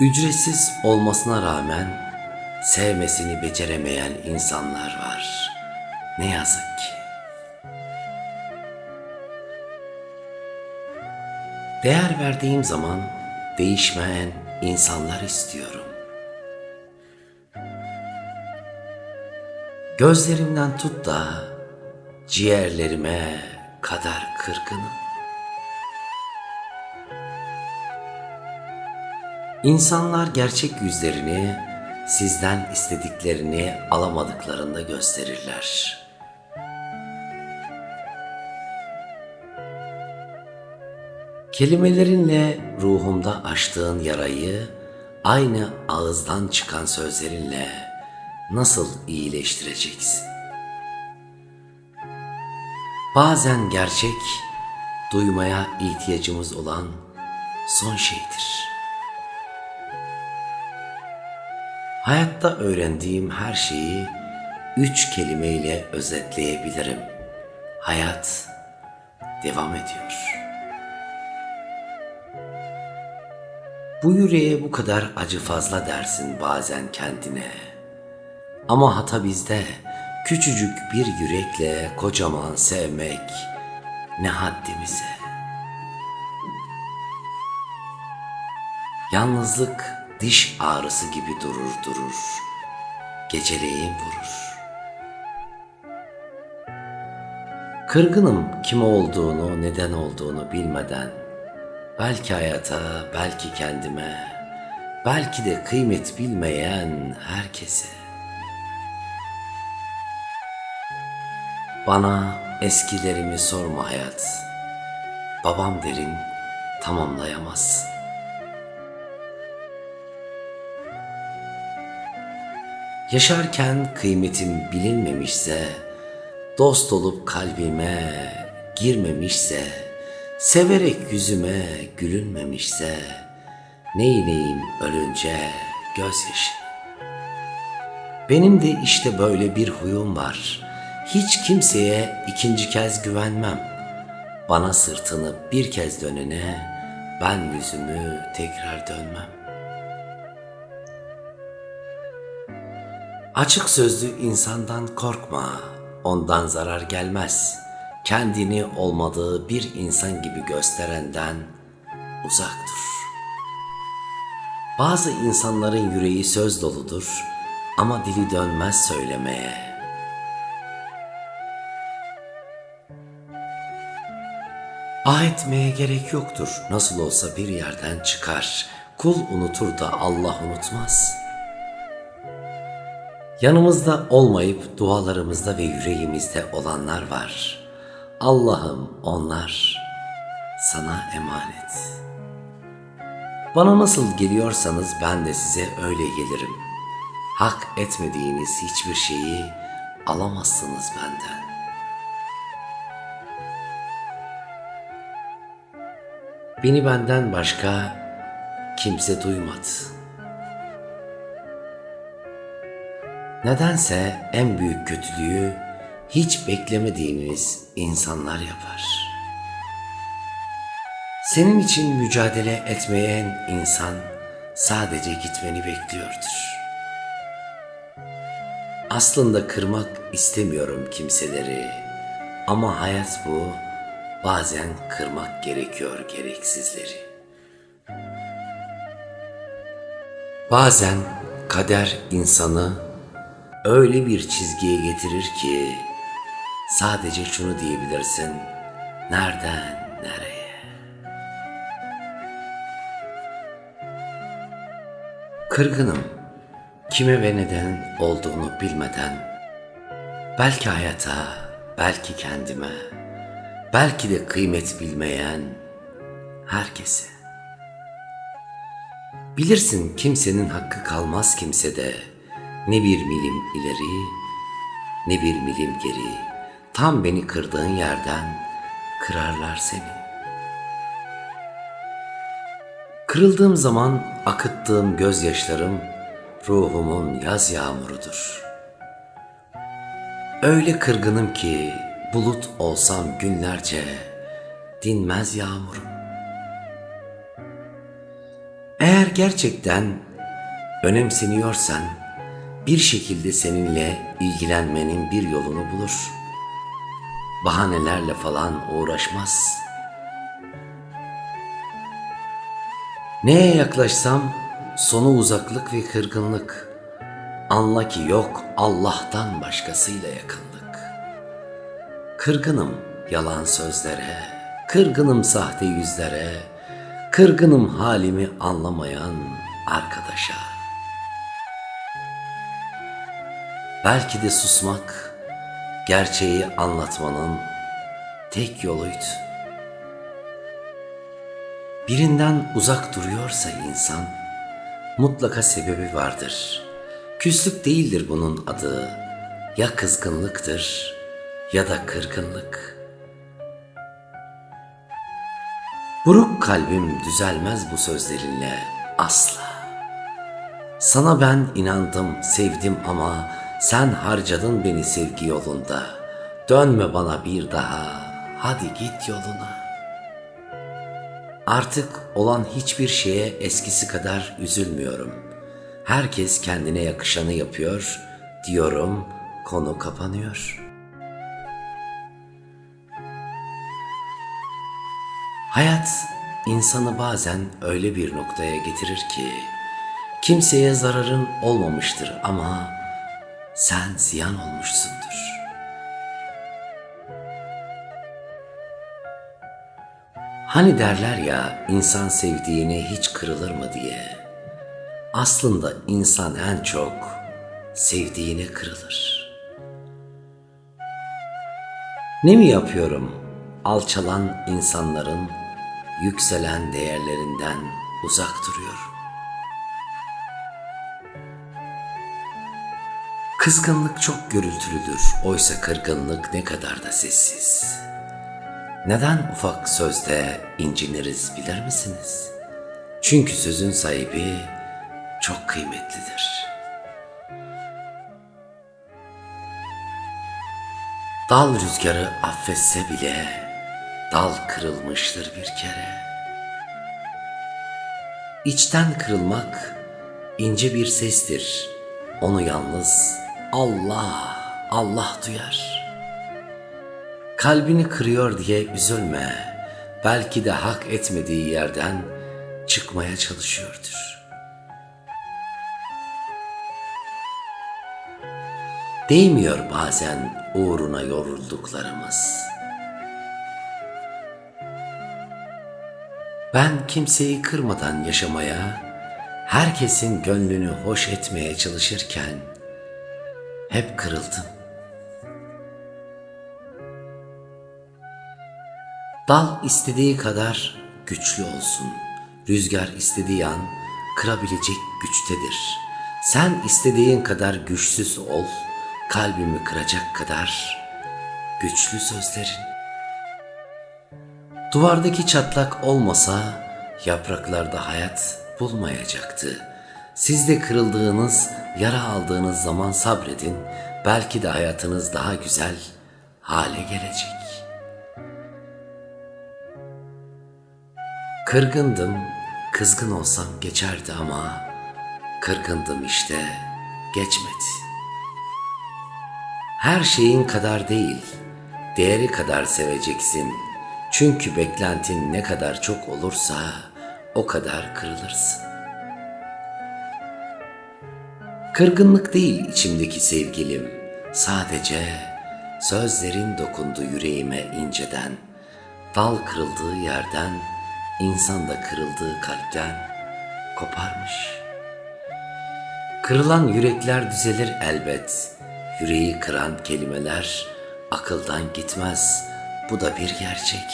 Ücretsiz olmasına rağmen sevmesini beceremeyen insanlar var. Ne yazık ki. Değer verdiğim zaman değişmeyen insanlar istiyorum. Gözlerimden tut da ciğerlerime kadar kırgınım. İnsanlar gerçek yüzlerini sizden istediklerini alamadıklarında gösterirler. Kelimelerinle ruhumda açtığın yarayı aynı ağızdan çıkan sözlerinle nasıl iyileştireceksin? Bazen gerçek duymaya ihtiyacımız olan son şeydir. Hayatta öğrendiğim her şeyi üç kelimeyle özetleyebilirim. Hayat devam ediyor. Bu yüreğe bu kadar acı fazla dersin bazen kendine. Ama hata bizde küçücük bir yürekle kocaman sevmek ne haddimize. Yalnızlık diş ağrısı gibi durur durur. Geceleyin vurur. Kırgınım kim olduğunu, neden olduğunu bilmeden belki hayata, belki kendime, belki de kıymet bilmeyen herkese. Bana eskilerimi sorma hayat. Babam derin tamamlayamazsın. Yaşarken kıymetim bilinmemişse, dost olup kalbime girmemişse, severek yüzüme gülünmemişse, neyleyim ölünce gözyaşı. Benim de işte böyle bir huyum var. Hiç kimseye ikinci kez güvenmem. Bana sırtını bir kez dönene ben yüzümü tekrar dönmem. Açık sözlü insandan korkma. Ondan zarar gelmez. Kendini olmadığı bir insan gibi gösterenden uzak dur. Bazı insanların yüreği söz doludur ama dili dönmez söylemeye. Ah etmeye gerek yoktur. Nasıl olsa bir yerden çıkar. Kul unutur da Allah unutmaz. Yanımızda olmayıp dualarımızda ve yüreğimizde olanlar var. Allah'ım onlar sana emanet. Bana nasıl geliyorsanız ben de size öyle gelirim. Hak etmediğiniz hiçbir şeyi alamazsınız benden. Beni benden başka kimse duymadı. Nedense en büyük kötülüğü hiç beklemediğiniz insanlar yapar. Senin için mücadele etmeyen insan sadece gitmeni bekliyordur. Aslında kırmak istemiyorum kimseleri ama hayat bu. Bazen kırmak gerekiyor gereksizleri. Bazen kader insanı öyle bir çizgiye getirir ki sadece şunu diyebilirsin. Nereden nereye? Kırgınım. Kime ve neden olduğunu bilmeden belki hayata, belki kendime, belki de kıymet bilmeyen herkese. Bilirsin kimsenin hakkı kalmaz kimsede. Ne bir milim ileri, ne bir milim geri. Tam beni kırdığın yerden kırarlar seni. Kırıldığım zaman akıttığım gözyaşlarım ruhumun yaz yağmurudur. Öyle kırgınım ki bulut olsam günlerce dinmez yağmurum. Eğer gerçekten önemseniyorsan bir şekilde seninle ilgilenmenin bir yolunu bulur. Bahanelerle falan uğraşmaz. Neye yaklaşsam sonu uzaklık ve kırgınlık. Anla ki yok Allah'tan başkasıyla yakınlık. Kırgınım yalan sözlere, kırgınım sahte yüzlere, kırgınım halimi anlamayan arkadaşa. Belki de susmak, gerçeği anlatmanın tek yoluydu. Birinden uzak duruyorsa insan, mutlaka sebebi vardır. Küslük değildir bunun adı, ya kızgınlıktır ya da kırgınlık. Buruk kalbim düzelmez bu sözlerinle asla. Sana ben inandım, sevdim ama sen harcadın beni sevgi yolunda. Dönme bana bir daha, hadi git yoluna. Artık olan hiçbir şeye eskisi kadar üzülmüyorum. Herkes kendine yakışanı yapıyor, diyorum, konu kapanıyor. Hayat insanı bazen öyle bir noktaya getirir ki kimseye zararın olmamıştır ama sen ziyan olmuşsundur. Hani derler ya insan sevdiğine hiç kırılır mı diye. Aslında insan en çok sevdiğine kırılır. Ne mi yapıyorum? Alçalan insanların yükselen değerlerinden uzak duruyorum. Kızgınlık çok gürültülüdür. Oysa kırgınlık ne kadar da sessiz. Neden ufak sözde inciniriz bilir misiniz? Çünkü sözün sahibi çok kıymetlidir. Dal rüzgarı affetse bile dal kırılmıştır bir kere. İçten kırılmak ince bir sestir. Onu yalnız Allah, Allah duyar. Kalbini kırıyor diye üzülme. Belki de hak etmediği yerden çıkmaya çalışıyordur. Değmiyor bazen uğruna yorulduklarımız. Ben kimseyi kırmadan yaşamaya, herkesin gönlünü hoş etmeye çalışırken hep kırıldım. Dal istediği kadar güçlü olsun. Rüzgar istediği an kırabilecek güçtedir. Sen istediğin kadar güçsüz ol, kalbimi kıracak kadar güçlü sözlerin. Duvardaki çatlak olmasa yapraklarda hayat bulmayacaktı. Siz de kırıldığınız, yara aldığınız zaman sabredin. Belki de hayatınız daha güzel hale gelecek. Kırgındım, kızgın olsam geçerdi ama kırgındım işte, geçmedi. Her şeyin kadar değil, değeri kadar seveceksin. Çünkü beklentin ne kadar çok olursa o kadar kırılırsın. Kırgınlık değil içimdeki sevgilim, sadece sözlerin dokundu yüreğime inceden, dal kırıldığı yerden, insan da kırıldığı kalpten koparmış. Kırılan yürekler düzelir elbet, yüreği kıran kelimeler akıldan gitmez, bu da bir gerçek.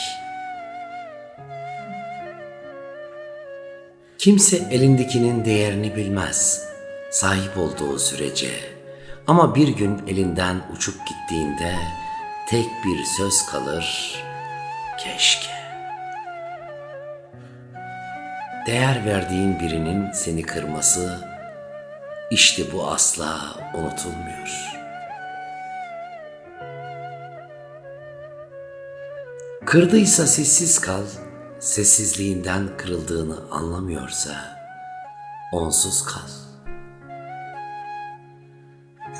Kimse elindekinin değerini bilmez, sahip olduğu sürece. Ama bir gün elinden uçup gittiğinde tek bir söz kalır, keşke. Değer verdiğin birinin seni kırması, işte bu asla unutulmuyor. Kırdıysa sessiz kal, sessizliğinden kırıldığını anlamıyorsa onsuz kal.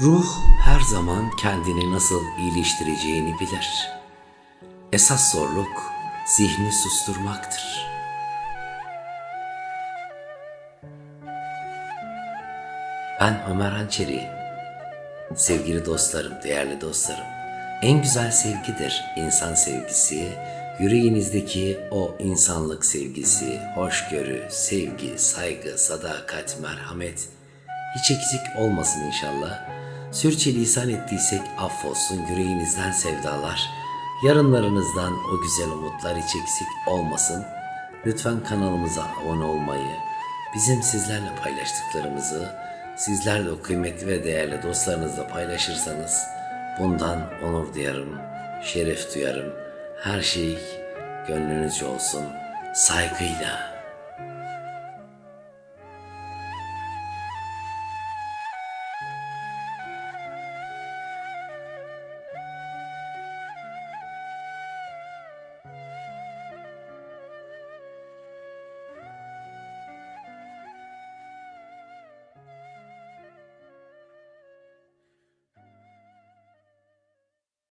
Ruh her zaman kendini nasıl iyileştireceğini bilir. Esas zorluk zihni susturmaktır. Ben Ömer Hançeri. Sevgili dostlarım, değerli dostlarım. En güzel sevgidir insan sevgisi. Yüreğinizdeki o insanlık sevgisi, hoşgörü, sevgi, saygı, sadakat, merhamet hiç eksik olmasın inşallah. Sürçülisan ettiysek affolsun yüreğinizden sevdalar. Yarınlarınızdan o güzel umutlar hiç eksik olmasın. Lütfen kanalımıza abone olmayı, bizim sizlerle paylaştıklarımızı sizler de o kıymetli ve değerli dostlarınızla paylaşırsanız bundan onur duyarım, şeref duyarım. Her şey gönlünüzce olsun. Saygıyla.